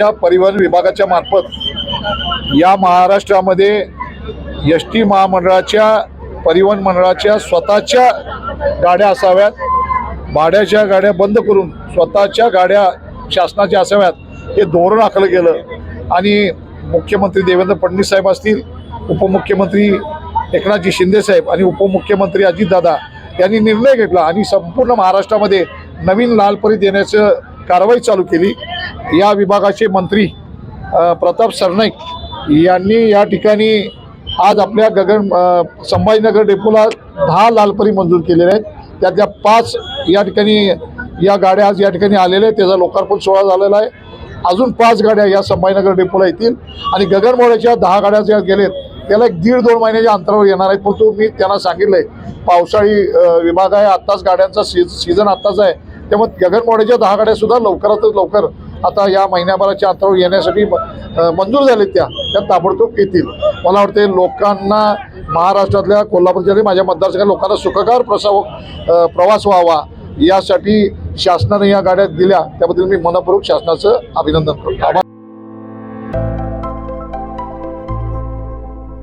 या परिवहन विभागाच्या मार्फत या महाराष्ट्रामध्ये एस टी महामंडळाच्या परिवहन मंडळाच्या स्वतःच्या गाड्या असाव्यात. भाड्याच्या गाड्या बंद करून स्वतःच्या गाड्या शासनाच्या असाव्यात हे धोरण आखलं गेलं. आणि मुख्यमंत्री देवेंद्र फडणवीस साहेब असतील उपमुख्यमंत्री एकनाथजी शिंदे साहेब आणि उपमुख्यमंत्री अजितदादा यांनी निर्णय घेतला आणि संपूर्ण महाराष्ट्रामध्ये नवीन लालपरी देण्याचं कारवाई चालू केली. या विभागाचे मंत्री प्रताप सरनाईक यांनी या ठिकाणी आज आपल्या गगन संभाजीनगर डेपोला दहा लालपरी मंजूर केलेल्या आहेत. त्यातल्या पाच या ठिकाणी या गाड्या आज या ठिकाणी आलेल्या आहेत. त्याचा लोकार्पण सोहळा झालेला आहे. अजून पाच गाड्या या संभाजीनगर डेपोला येतील. आणि गगनमोड्याच्या दहा गाड्या ज्या गेलेत त्याला एक दीड दोन महिन्याच्या अंतरावर येणार आहेत. परंतु मी त्यांना सांगितलं आहे पावसाळी विभाग आहे. आत्ताच गाड्यांचा सी सीझन आत्ताच आहे. त्यामुळे गगनमोड्याच्या दहा गाड्या सुद्धा लवकरातच लवकर आता या महिन्याभराच्या अंतरावर येण्यासाठी मंजूर झाले त्या. त्या ताबडतोब येतील. मला वाटते लोकांना महाराष्ट्रातल्या कोल्हापूर जिल्ह्यात माझ्या मतदारसंघात लोकांना सुखकार प्रसाव प्रवास व्हावा यासाठी शासनाने या गाड्या दिल्या. त्याबद्दल मी मनपूर्वक शासनाचं अभिनंदन करतो. आभार.